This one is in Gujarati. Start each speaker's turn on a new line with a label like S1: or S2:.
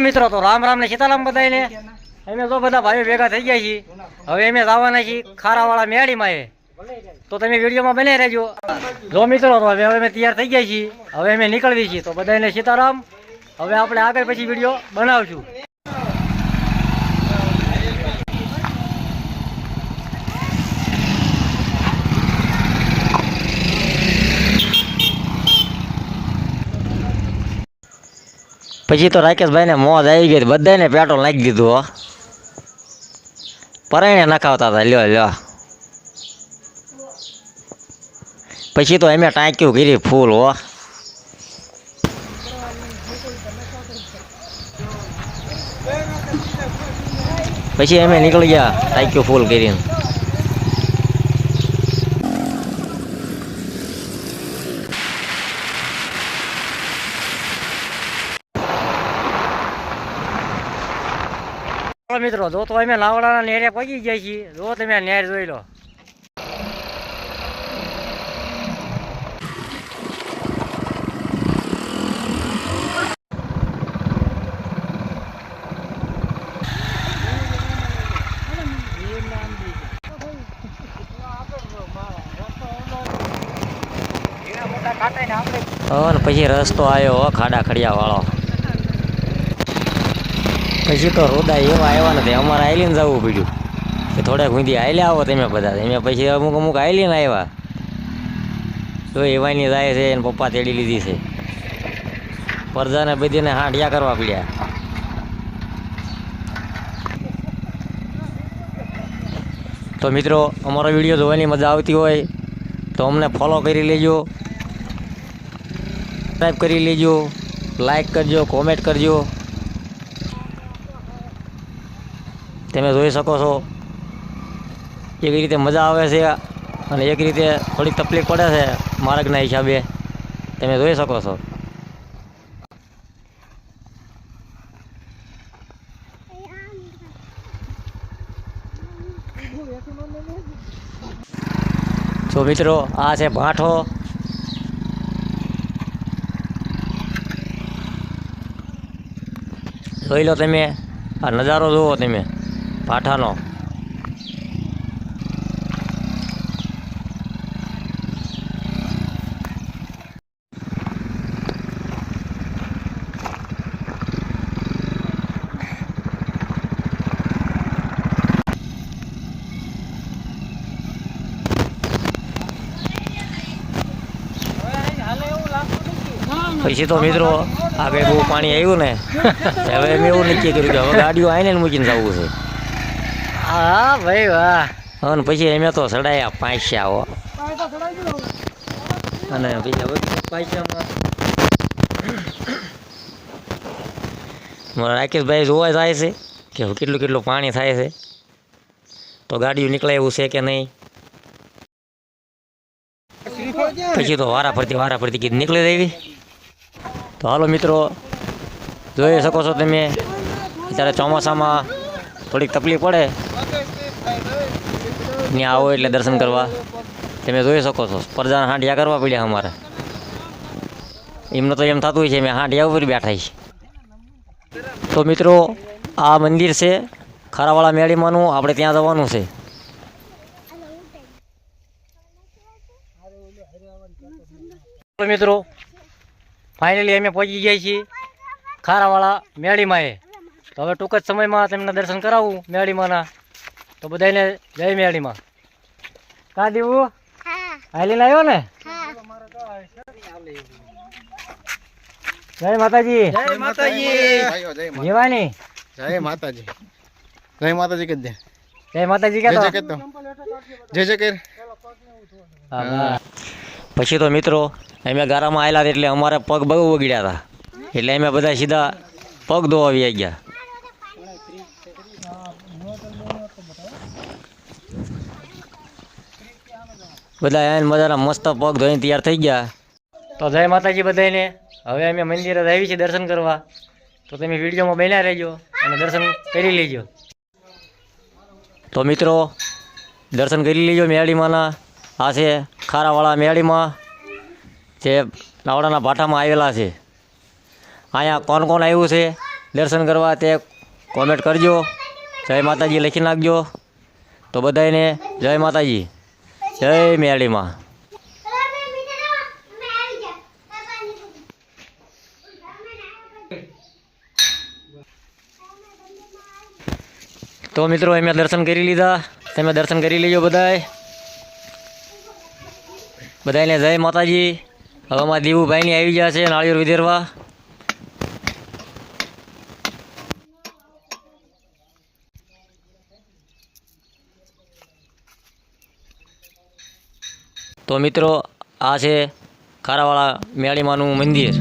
S1: મિત્રો તો રામ રામ ને સીતારામ બધાને અમે તો બધા ભાઈઓ ભેગા થઈ ગયા છીએ. હવે અમે જવાના છીએ ખારાવાળા મેળીમાં એ. તો તમે વિડીયોમાં બને રહેજો. જો મિત્રો તો હવે અમે તૈયાર થઈ ગયા છીએ. હવે અમે નીકળવી છીએ. તો બધાને સીતારામ. હવે આપણે આગળ પછી વીડિયો બનાવશું. પછી તો રાકેશભાઈને મોજ આવી ગઈ બધાને પેટ્રોલ નાખી દીધું, હો. પરાયણે નખાવતા હતા, લ્યો લ્યો. પછી તો એમે ટાંક્યું કરી ફૂલ, હો. પછી અમે નીકળી ગયા, ટાંક્યું ફૂલ કરીને ચાલો મિત્રો, જો તો અમે લાવડાના નેરે પગી ગયા છીએ. જો તમે નેર જોઈ લો. પછી રસ્તો આવ્યો ખાડા ખડિયા વાળો પછી તો રોદા એવા આવ્યા નથી અમારે આઈલીને જવું પડ્યું. કે થોડાક ઊંધી આયલ્યા આવો તમે બધા. એમાં પછી અમુક અમુક આઈલીને આવ્યા. તો એવાની જાય છે એને પપ્પા તેડી લીધી છે. પરજાને બધીને હાંડિયા કરવા પડ્યા. તો મિત્રો, અમારો વીડિયો જોવાની મજા આવતી હોય તો અમને ફોલો કરી લેજો. સબસ્ક્રાઈબ કરી લેજો. લાઈક કરજો કોમેન્ટ કરજો. તમે જોઈ શકો છો એક રીતે મજા આવે છે અને એક રીતે થોડીક તકલીફ પડે છે માર્ગના હિસાબે. તમે જોઈ શકો છો. તો મિત્રો, આ છે ભાંઠો. જોઈ લો તમે, આ નજારો જુઓ તમે. પાઠાનો. પછી તો મિત્રો આગળ બહુ પાણી આવ્યું ને. હવે મેં એવું નક્કી કર્યું કે હવે ગાડીઓ આવીને મૂકીને જવું છે. હા, ભાઈ, વાહ. અને પછી એમે તો ચડાયા પાંચ્યા હો. અને બીજા પાંચ્યામાં મારા રાકેશભાઈ જોવા જાય છે કે કેટલું કેટલું પાણી થાય છે. તો ગાડીઓ નીકળે એવું છે કે નહીં? પછી તો વારા ફરતી વારા ફરતી કીધું નીકળી દેવી. તો હાલો મિત્રો, જોઈ શકો છો તમે. અત્યારે ચોમાસામાં થોડીક તકલીફ પડે. ત્યાં આવો એટલે દર્શન કરવા. તમે જોઈ શકો છો. પરજાના હાંડિયા કરવા પડ્યા અમારે. એમને તો એમ થતું હોય છે, મેં હાંડિયા ઉપર બેઠા તો મિત્રો, આ મંદિર છે, ખારાવાળા મેળીમાંનું. આપણે ત્યાં જવાનું છે. મિત્રો ફાઇનલી અમે પહોંચી ગયા છીએ ખારાવાળા મેળીમાં એ તો હવે ટૂંક જ સમયમાં તમને દર્શન કરાવું મેળીમાંના. તો બધાને જય મેળીમાં. કા દેવું? હાલી લાવ્યો ને? જય માતાજી.
S2: જય માતાજી.
S1: જીવાની.
S2: જય માતાજી. જય માતાજી દે
S1: જય માતાજી
S2: જય
S1: કે
S2: જય જય
S1: પછી તો મિત્રો અમે ગારામાં આવેલા હતા એટલે અમારે પગ બહુ વગડ્યા હતા. એટલે અમે બધા સીધા પગ ધોવા ગયા. બધા એને મજાના મસ્ત પગ ધોઈને તૈયાર થઈ ગયા. તો જય માતાજી બધાને હવે અમે મંદિરે આવી છીએ દર્શન કરવા. તો તમે વિડીયોમાં બન્યા રહેજો અને દર્શન કરી લેજો. તો મિત્રો દર્શન કરી લેજો મેળીમાંના. આ છે ખારાવાળા મેળીમાં જે નાવડાના ભાટામાં આવેલા છે. અહીંયા કોણ કોણ આવ્યું છે? દર્શન કરવા તે કોમેન્ટ કરજો. જય માતાજી લખી નાખજો તો બધાને જય માતાજી. જય મેળીમાં. તો મિત્રો, અમે દર્શન કરી લીધા. તમે દર્શન કરી લેજો બધાય. બધાને જય માતાજી. હવે અમારા દીવુભાઈની આવી ગયા છે નાળિયેર વિધેરવા તો મિત્રો આ છે ખારાવાળા મેળીમાનું મંદિર.